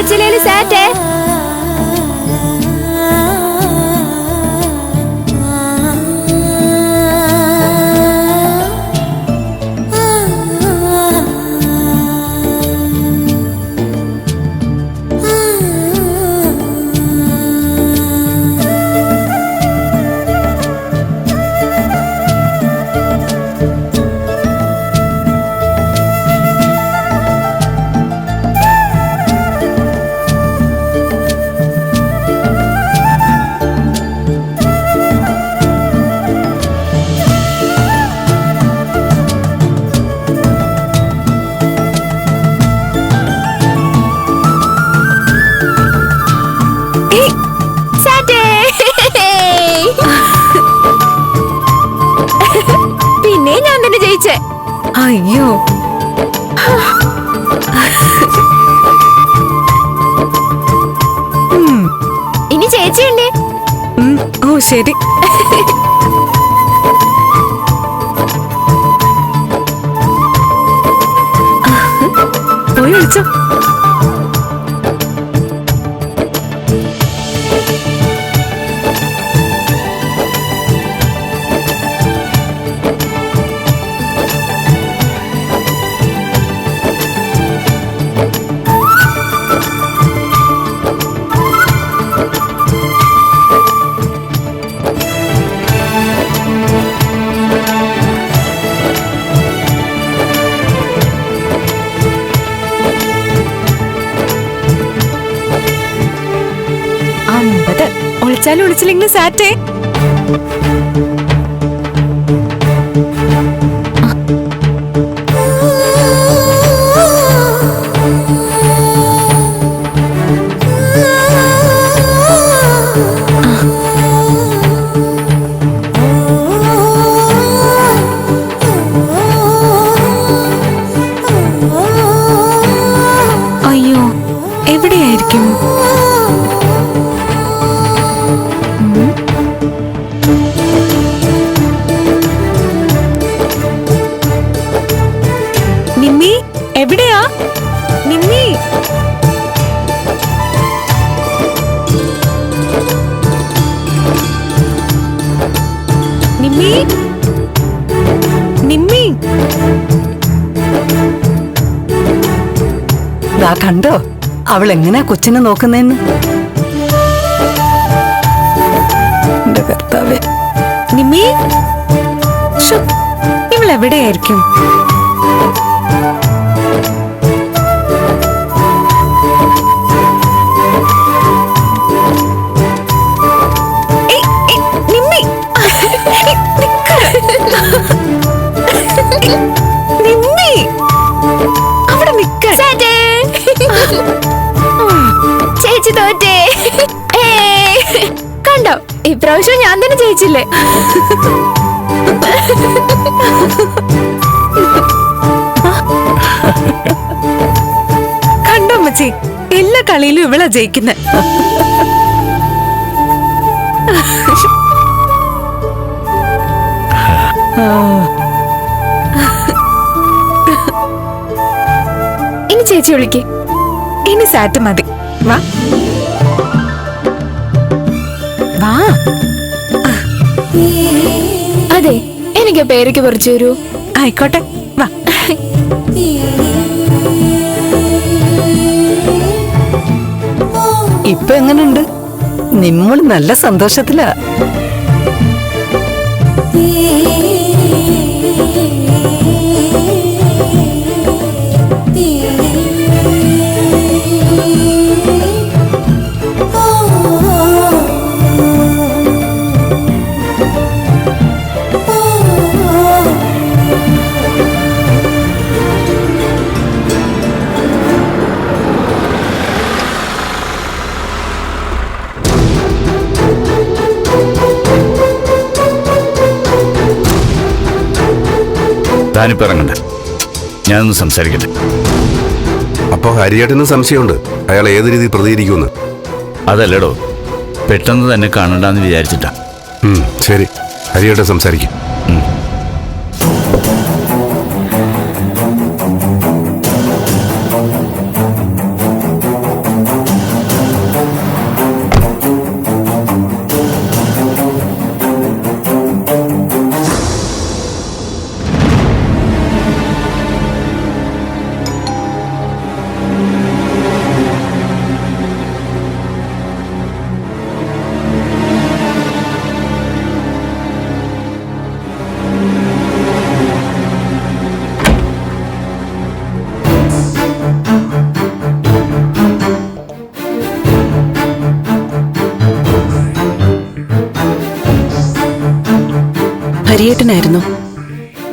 വിളിച്ചില്ലേലും സാറ്റേ അയ്യോ. ഇനി ചേച്ചിയല്ലേ ഓ ശരി. പോയി വിളിച്ചോ. ഒളിച്ചാലും ഒളിച്ചില്ലെങ്കിലും സാറ്റേ. ദാ കണ്ടോ? അവൾ എങ്ങനെയാ കൊച്ചിനെ നോക്കുന്നേന്ന്? എന്റെ കർത്താവേ. നിമ്മി? ഇവളെവിടെയായിരിക്കും? ഏയ്, ഏയ്, നിമ്മി. ഏയ്, നിമ്മി. അവിടെ നിക്ക. ചേച്ചി തോറ്റേ. കണ്ടോ? ഇപ്രാവശ്യം ഞാൻ തന്നെ ജയിച്ചില്ലേ? കണ്ടോ മച്ചി എല്ലാ കളിയിലും ഇവളാ ജയിക്കുന്നത് ഇനി ചേച്ചി വിളിക്കേ. ഇനി സാറ്റ് മതി. വാ. വാ. അതെ എനിക്ക് പേരയ്ക്ക് പറിച്ചു തരൂ ആയിക്കോട്ടെ. വാ. ഇപ്പൊ എങ്ങനുണ്ട്? നിങ്ങൾ നല്ല സന്തോഷത്തിലാ. താനിപ്പോ ഇറങ്ങണ്ട ഞാനൊന്ന് സംസാരിക്കട്ടെ. അപ്പോ ഹരിയേട്ടന് സംശയമുണ്ട്. അയാൾ ഏത് രീതി പ്രതികരിക്കുമെന്ന്. അതല്ലടോ. പെട്ടെന്ന് തന്നെ കാണണ്ടെന്ന് വിചാരിച്ചിട്ടാ. ശരി. ഹരിയേട്ടൻ സംസാരിക്കും.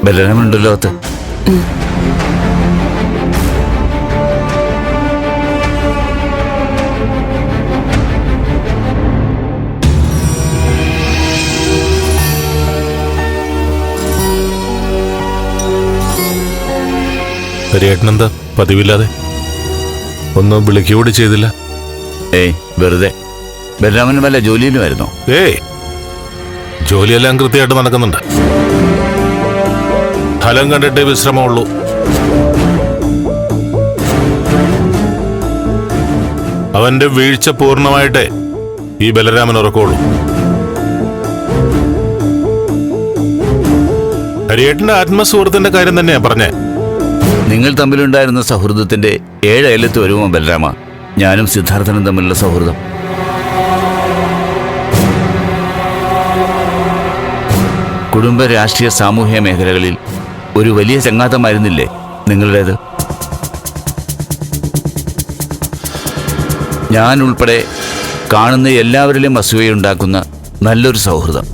ബലരാമനുണ്ടല്ലോ അത്? ഹരിയേട്ടനെന്താ പതിവില്ലാതെ? ഒന്നും വിളിക്കുകൂടി ചെയ്തില്ല. ഏയ് വെറുതെ. ബലരാമൻ വല്ല ജോലിയിലുമായിരുന്നോ ഏയ് ജോലിയെല്ലാം കൃത്യമായിട്ട് നടക്കുന്നുണ്ട്. ഫലം കണ്ടിട്ടേ വിശ്രമമുള്ളൂ. അവന്റെ വീഴ്ച പൂർണമായിട്ടേ ഈ ബലരാമൻ ഉറക്കുള്ളൂ ഹരിയേട്ടന്റെ ആത്മസുഹൃത്തിന്റെ കാര്യം തന്നെയാ പറഞ്ഞേ. നിങ്ങൾ തമ്മിലുണ്ടായിരുന്ന സൗഹൃദത്തിന്റെ ഏഴ് അയലത്ത് വരുമോ ബലരാമ? ഞാനും സിദ്ധാർത്ഥനും തമ്മിലുള്ള സൗഹൃദം. കുടുംബ രാഷ്ട്രീയ സാമൂഹ്യ മേഖലകളിൽ ഒരു വലിയ ചങ്ങാത്തമായിരുന്നില്ലേ നിങ്ങളുടേത്? ഞാൻ ഉൾപ്പെടെ കാണുന്ന എല്ലാവരിലും അസൂയുണ്ടാക്കുന്ന നല്ലൊരു സൗഹൃദം.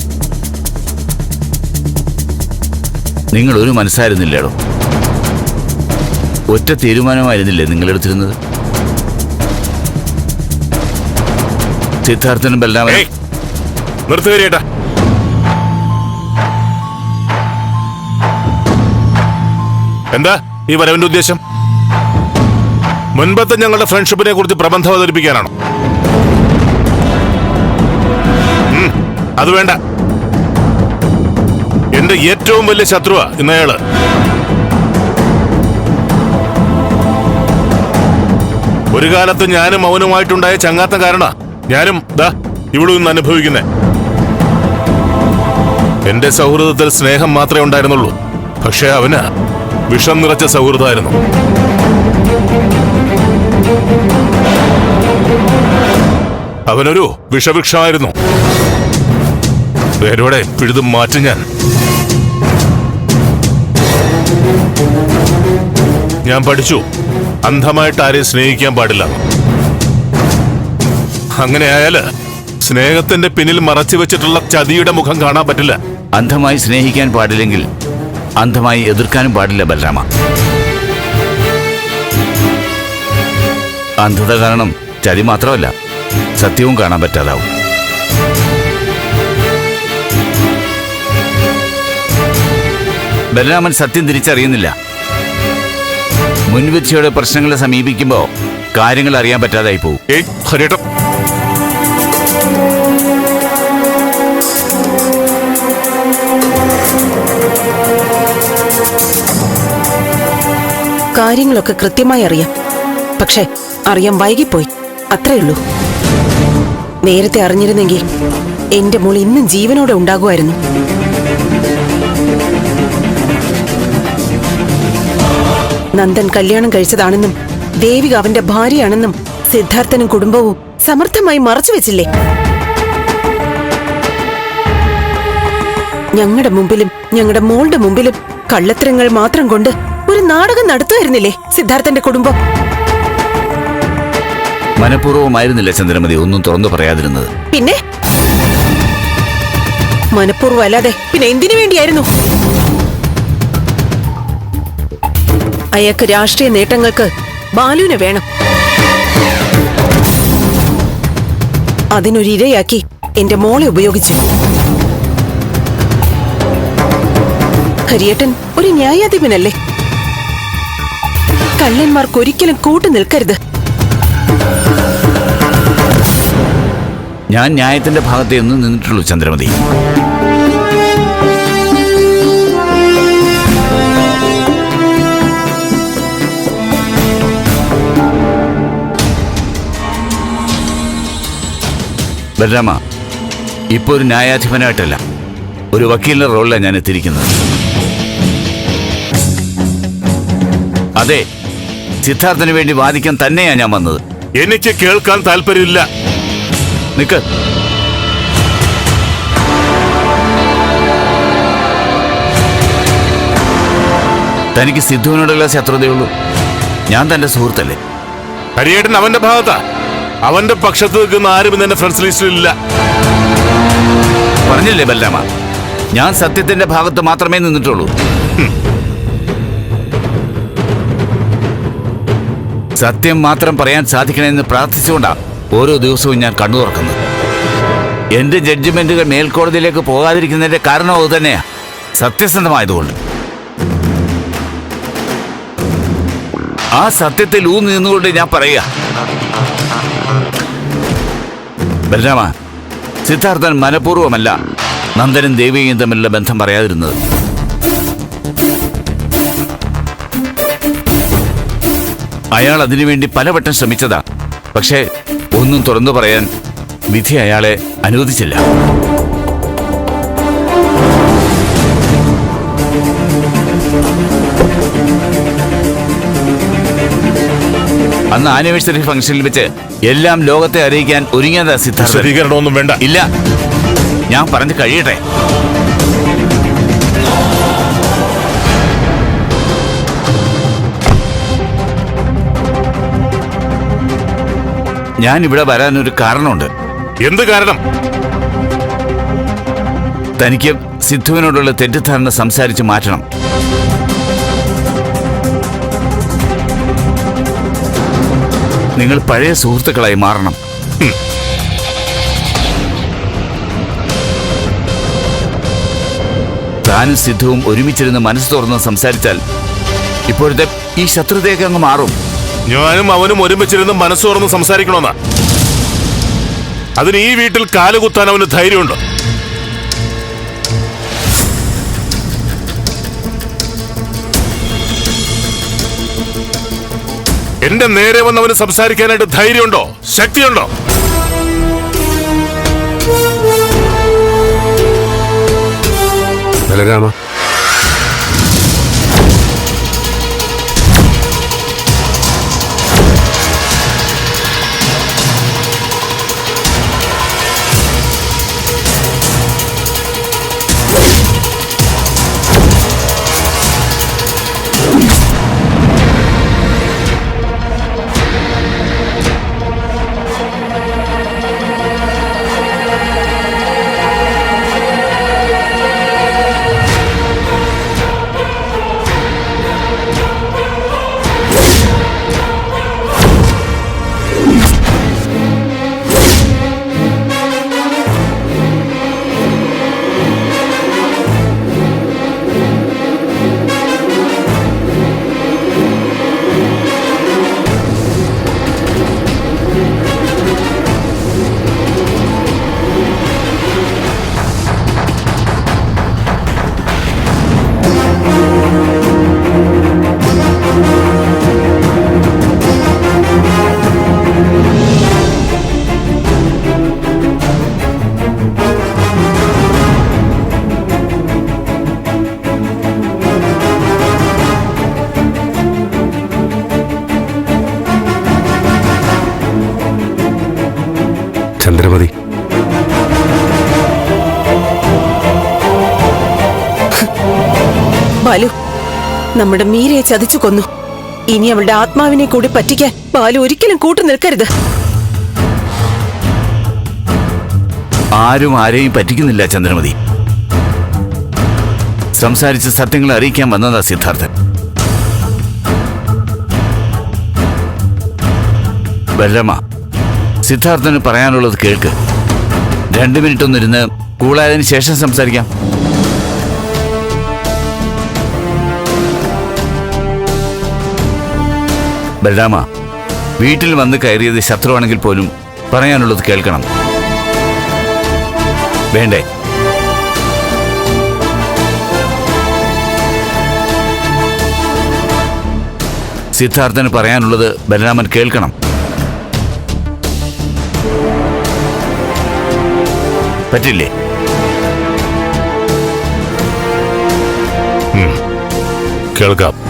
നിങ്ങളൊരു മനസ്സായിരുന്നില്ലേടോ? ഒറ്റ തീരുമാനമായിരുന്നില്ലേ നിങ്ങളെടുത്തിരുന്നത്? സിദ്ധാർത്ഥനും ബലരാമനും ഏയ് എന്താ ഈ വരവിന്റെ ഉദ്ദേശം? മുൻപത്തെ ഞങ്ങളുടെ ഫ്രണ്ട്ഷിപ്പിനെ കുറിച്ച് പ്രബന്ധം അവതരിപ്പിക്കാനാണോ? അത് വേണ്ട. എന്റെ ഏറ്റവും വലിയ ശത്രുവാ ഇന്നയാൾ. ഒരു കാലത്ത് ഞാനും അവനുമായിട്ടുണ്ടായ ചങ്ങാത്ത കാരണ ഞാനും ദാ ഇവിടെ നിന്ന് അനുഭവിക്കുന്നേ. എന്റെ സൗഹൃദത്തിൽ സ്നേഹം മാത്രമേ ഉണ്ടായിരുന്നുള്ളൂ. പക്ഷെ അവന് വിഷം നിറച്ച സൗഹൃദമായിരുന്നു. അവനൊരു വിഷവൃക്ഷമായിരുന്നു. പേരോടെ പിഴുതും മാറ്റും ഞാൻ. ഞാൻ പഠിച്ചു. അന്ധമായിട്ട് ആരെയും സ്നേഹിക്കാൻ പാടില്ല. അങ്ങനെ ആയാൽ സ്നേഹത്തിന്റെ പിന്നിൽ മറച്ചു വെച്ചിട്ടുള്ള ചതിയുടെ മുഖം കാണാൻ പറ്റില്ല. അന്ധമായി സ്നേഹിക്കാൻ പാടില്ലെങ്കിൽ അന്ധമായി എതിർക്കാനും പാടില്ല ബലരാമ അന്ധത കാരണം ചതി മാത്രമല്ല സത്യവും കാണാൻ പറ്റാതാവും. ബലരാമൻ സത്യം തിരിച്ചറിയുന്നില്ല. മുൻവിധിയോടെ പ്രശ്നങ്ങളെ സമീപിക്കുമ്പോൾ കാര്യങ്ങൾ അറിയാൻ പറ്റാതായി പോകും കാര്യങ്ങളൊക്കെ കൃത്യമായി അറിയാം. പക്ഷെ അറിയാൻ വൈകിപ്പോയി. അത്രേ ഉള്ളൂ. നേരത്തെ അറിഞ്ഞിരുന്നെങ്കിൽ എന്റെ മോൾ ഇന്നും ജീവനോടെ ഉണ്ടാകുമായിരുന്നു. നന്ദൻ കല്യാണം കഴിച്ചതാണെന്നും ദേവിക അവന്റെ ഭാര്യയാണെന്നും സിദ്ധാർത്ഥനും കുടുംബവും സമർത്ഥമായി മറച്ചു വെച്ചില്ലേ? ഞങ്ങളുടെ മുമ്പിലും ഞങ്ങളുടെ മോളുടെ മുമ്പിലും കള്ളത്തരങ്ങൾ മാത്രം കൊണ്ട് ഒരു നാടകം നടത്തുമായിരുന്നില്ലേ സിദ്ധാർത്ഥന്റെ കുടുംബം? മനഃപൂർവമായിരുന്നില്ല ചന്ദ്രമതി ഒന്നും തുറന്നു പറയാതിരുന്നത്. പിന്നെ? മനഃപൂർവം അല്ലാതെ പിന്നെ എന്തിനു വേണ്ടിയായിരുന്നു? അയാൾക്ക് രാഷ്ട്രീയ നേട്ടങ്ങൾക്ക് ബാലുവിനെ വേണം. അതിനൊരു ഇരയാക്കി എന്റെ മോളെ ഉപയോഗിച്ചു. ഹരിയേട്ടൻ ഒരു ന്യായാധിപനല്ലേ? കള്ളന്മാർക്ക് ഒരിക്കലും കൂട്ടു നിൽക്കരുത്. ഞാൻ ന്യായത്തിന്റെ ഭാഗത്തേ ഒന്നും നിന്നിട്ടുള്ളൂ ചന്ദ്രമതി. ബലരാമ ഇപ്പൊ ഒരു ന്യായാധിപനായിട്ടല്ല ഒരു വക്കീലിന്റെ റോളിലാണ് ഞാൻ എത്തിയിരിക്കുന്നത്. അതെ സിദ്ധാർത്ഥന് വേണ്ടി വാദിക്കാൻ തന്നെയാ ഞാൻ വന്നത്. എനിക്ക് കേൾക്കാൻ താല്പര്യമില്ല. നിക്ക്. തനിക്ക് സിദ്ധുവിനോടുള്ള ശത്രുതയുള്ളൂ ഞാൻ തന്റെ സുഹൃത്തല്ലേ? ഹരിയേട്ടൻ അവന്റെ ഭാഗത്താ. അവന്റെ പക്ഷത്ത് നിൽക്കുന്ന ആരും ഇന്ന് എന്റെ ഫ്രണ്ട്സ് ലിസ്റ്റിലില്ല പറഞ്ഞില്ലേ ബല്ലാമ ഞാൻ സത്യത്തിന്റെ ഭാഗത്ത് മാത്രമേ നിന്നിട്ടുള്ളൂ. സത്യം മാത്രം പറയാൻ സാധിക്കണമെന്ന് പ്രാർത്ഥിച്ചുകൊണ്ടാണ് ഓരോ ദിവസവും ഞാൻ കണ്ണു തുറക്കുന്നത്. എന്റെ ജഡ്ജ്മെന്റുകൾ മേൽക്കോടതിയിലേക്ക് പോകാതിരിക്കുന്നതിന്റെ കാരണം അത് തന്നെയാ. സത്യസന്ധമായതുകൊണ്ട്. ആ സത്യത്തിൽ ഊന്നി നിന്നുകൊണ്ട് ഞാൻ പറയുക. ബലരാമ സിദ്ധാർത്ഥൻ മനഃപൂർവമല്ല നന്ദനും ദേവിയും തമ്മിലുള്ള ബന്ധം പറയാതിരുന്നത്. അയാൾ അതിനുവേണ്ടി പലവട്ടം ശ്രമിച്ചതാ. പക്ഷേ ഒന്നും തുറന്നു പറയാൻ വിധി അയാളെ അനുവദിച്ചില്ല. അന്ന് ആനിവേഴ്സറി ഫംഗ്ഷനിൽ വെച്ച് എല്ലാം ലോകത്തെ അറിയിക്കാൻ ഒരുങ്ങിയതാ വിശദീകരണമൊന്നും വേണ്ട. ഇല്ല. ഞാൻ പറഞ്ഞു കഴിയട്ടെ. ഞാൻ ഇവിടെ വരാൻ ഒരു കാരണമുണ്ട്. എന്ത് കാരണം? തനിക്ക് സിദ്ധുവിനോടുള്ള തെറ്റിദ്ധാരണ സംസാരിച്ച് മാറ്റണം. നിങ്ങൾ പഴയ സുഹൃത്തുക്കളായി മാറണം. താനും സിദ്ധുവും ഒരുമിച്ചിരുന്ന് മനസ്സ് തുറന്ന് സംസാരിച്ചാൽ ഇപ്പോഴത്തെ ഈ ശത്രുതയൊക്കെ അങ്ങ് മാറും. ഞാനും അവനും ഒരുമിച്ചിരുന്ന് മനസ്സ് സംസാരിക്കണമെന്നാ അതിന് ഈ വീട്ടിൽ കാലുകുത്താൻ അവന് ധൈര്യമുണ്ടോ? എന്റെ നേരെ വന്ന് അവന് സംസാരിക്കാനായിട്ട് ധൈര്യമുണ്ടോ? ശക്തിയുണ്ടോ? ബലരാമ ബാലു. നമ്മുടെ മീരയെ ചതിച്ചു കൊന്നു. ഇനി അവളുടെ ആത്മാവിനെ കൂടി പറ്റിക്കാൻ ബാലു ഒരിക്കലും കൂട്ടു നിൽക്കരുത്. ആരും ആരെയും പറ്റിക്കുന്നില്ല ചന്ദ്രമതി. സംസാരിച്ച് സത്യങ്ങൾ അറിയിക്കാൻ വന്നതാ സിദ്ധാർത്ഥൻ. ബലരമ സിദ്ധാർത്ഥന് പറയാനുള്ളത് കേൾക്ക്. രണ്ട് മിനിറ്റ് ഒന്നിരുന്ന് കൂളായതിനു ശേഷം സംസാരിക്കാം. ബലരാമ വീട്ടിൽ വന്ന് കയറിയത് ശത്രുവാണെങ്കിൽ പോലും പറയാനുള്ളത് കേൾക്കണം. വേണ്ടേ? സിദ്ധാർത്ഥന് പറയാനുള്ളത് ബലരാമൻ കേൾക്കണം. പറ്റില്ലേ? കേൾക്കാം.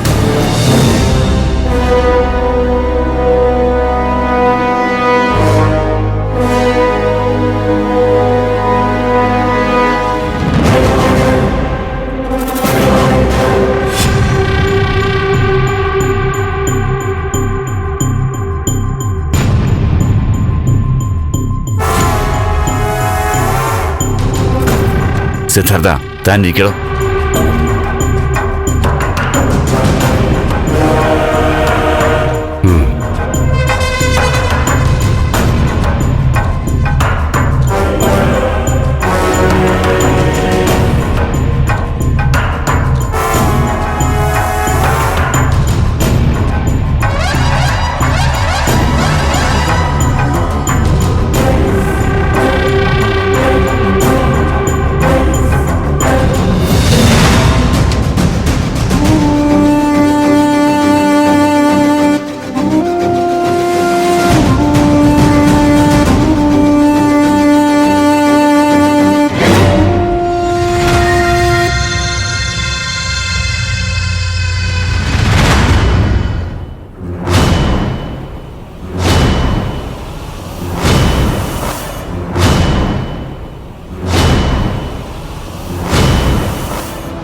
സിദ്ധാർത്ഥ. താൻ ഇരിക്കണോ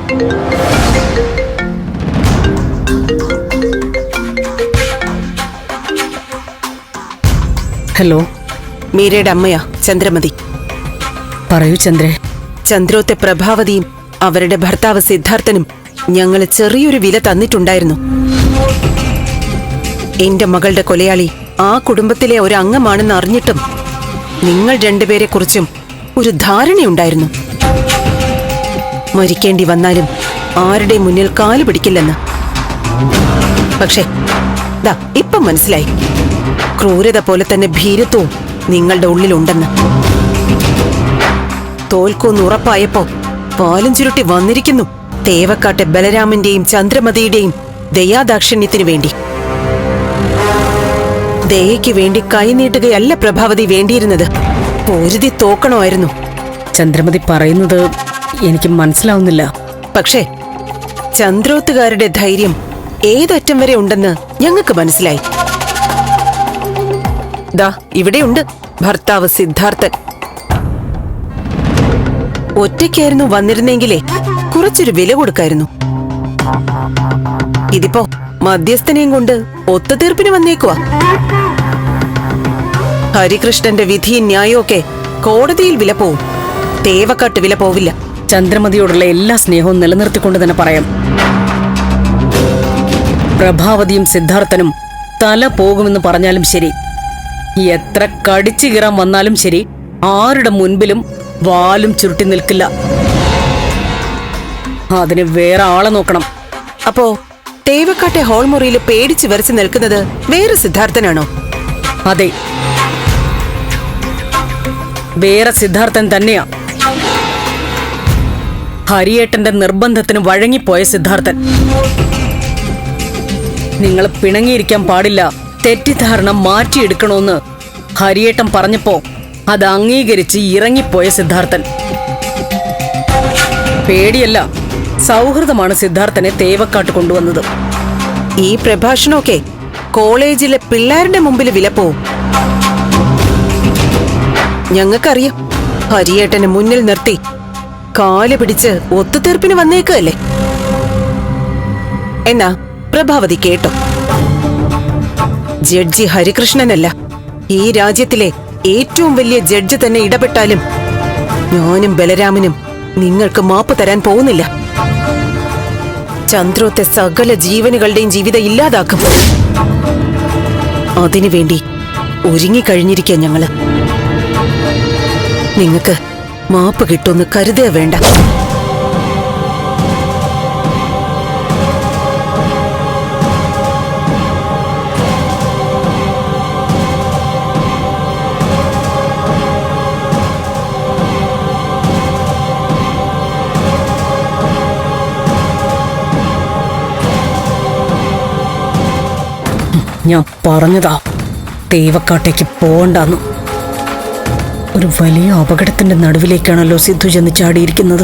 ഹലോ മീരയുടെ അമ്മയാ ചന്ദ്രമതി. പറയൂ ചന്ദ്രേ. ചന്ദ്രോത്തെ പ്രഭാവതിയും അവരുടെ ഭർത്താവ് സിദ്ധാർത്ഥനും ഞങ്ങൾ ചെറിയൊരു വില തന്നിട്ടുണ്ടായിരുന്നു. എന്റെ മകളുടെ കൊലയാളി ആ കുടുംബത്തിലെ ഒരു അംഗമാണെന്ന് അറിഞ്ഞിട്ടും നിങ്ങൾ രണ്ടുപേരെക്കുറിച്ചും ഒരു ധാരണയുണ്ടായിരുന്നു. മരിക്കേണ്ടി വന്നാലും ആരുടെ മുന്നിൽ കാൽ പിടിക്കില്ലെന്ന്. പക്ഷേ ദാ ഇപ്പം മനസ്സിലായി. ക്രൂരത പോലെ തന്നെ ഭീരത്വവും നിങ്ങളുടെ ഉള്ളിലുണ്ടെന്ന്. തോൽക്കൂന്ന് ഉറപ്പായപ്പോ പാലും ചുരുട്ടി വന്നിരിക്കുന്നു തേവക്കാട്ടെ ബലരാമന്റെയും ചന്ദ്രമതിയുടെയും ദയാദാക്ഷിണ്യത്തിനു വേണ്ടി. ദയയ്ക്ക് വേണ്ടി കൈനീട്ടുകയല്ല പ്രഭാവതി വേണ്ടിയിരുന്നത്. പൊരുതി തോക്കണമായിരുന്നു. ചന്ദ്രമതി പറയുന്നത് എനിക്ക് മനസ്സിലാവുന്നില്ല. പക്ഷേ ചന്ദ്രോത്തുകാരുടെ ധൈര്യം ഏതറ്റം വരെ ഉണ്ടെന്ന് ഞങ്ങൾക്ക് മനസ്സിലായി. ദാ ഇവിടെയുണ്ട് ഭർത്താവ് സിദ്ധാർത്ഥൻ. ഒറ്റയ്ക്കായിരുന്നു വന്നിരുന്നെങ്കിലേ കുറച്ചൊരു വില കൊടുക്കായിരുന്നു. ഇതിപ്പോ മധ്യസ്ഥനെയും കൊണ്ട് ഒത്തുതീർപ്പിന് വന്നേക്കുവാ. ഹരികൃഷ്ണന്റെ വിധിയും ന്യായവും ഒക്കെ കോടതിയിൽ വില പോവും. തേവക്കാട്ട് വില പോവില്ല. ചന്ദ്രമതിയോടുള്ള എല്ലാ സ്നേഹവും നിലനിർത്തിക്കൊണ്ട് തന്നെ പറയാം. പ്രഭാവതിയും സിദ്ധാർത്ഥനും തല പോകുമെന്ന് പറഞ്ഞാലും ശരി. എത്ര കടിച്ചു കീറാൻ വന്നാലും ശരി ആരുടെ മുൻപിലും വാലും ചുരുട്ടി നിൽക്കില്ല. അതിന് വേറെ ആളെ നോക്കണം. അപ്പോ തേവക്കാട്ടെ ഹോൾ മുറിയിൽ പേടിച്ച് വരച്ച് നിൽക്കുന്നത് വേറെ സിദ്ധാർത്ഥനാണോ? അതെ. വേറെ സിദ്ധാർത്ഥൻ തന്നെയാ. ഹരിയേട്ടന്റെ നിർബന്ധത്തിന് വഴങ്ങിപ്പോയ സിദ്ധാർത്ഥൻ. നിങ്ങൾ പിണങ്ങിയിരിക്കാൻ പാടില്ല. തെറ്റിദ്ധാരണ മാറ്റിയെടുക്കണമെന്ന് ഹരിയേട്ടൻ പറഞ്ഞപ്പോ അത് അംഗീകരിച്ച് ഇറങ്ങിപ്പോയ സിദ്ധാർത്ഥൻ. പേടിയല്ല സൗഹൃദമാണ് സിദ്ധാർത്ഥനെ തേവക്കാട്ട് കൊണ്ടുവന്നത്. ഈ പ്രഭാഷണമൊക്കെ കോളേജിലെ പിള്ളേരുടെ മുമ്പിൽ വിലപ്പോവും ഞങ്ങൾക്കറിയാം. ഹരിയേട്ടനെ മുന്നിൽ നിർത്തി കാൽ പിടിച്ച് ഒത്തുതീർപ്പിന് വന്നേക്കല്ലേ എന്നാ പ്രഭാവതി കേട്ടോ. ജഡ്ജി ഹരികൃഷ്ണനല്ല. ഈ രാജ്യത്തിലെ ഏറ്റവും വലിയ ജഡ്ജ് തന്നെ ഇടപെട്ടാലും ഞാനും ബലരാമനും നിങ്ങൾക്ക് മാപ്പ് തരാൻ പോകുന്നില്ല. ചന്ദ്രോത്തെ സകല ജീവനുകളുടെയും ജീവിതം ഇല്ലാതാക്കും. അതിനുവേണ്ടി ഒരുങ്ങിക്കഴിഞ്ഞിരിക്കുക ഞങ്ങൾ. നിങ്ങക്ക് മാപ്പ് കിട്ടുമെന്ന് കരുതേ വേണ്ട. ഞാൻ പറഞ്ഞതാ. തേവക്കാട്ടേക്ക് പോകണ്ടെന്ന്. ഒരു വലിയ അപകടത്തിന്റെ നടുവിലേക്കാണല്ലോ സിദ്ധു ചെന്ന് ചാടിയിരിക്കുന്നത്.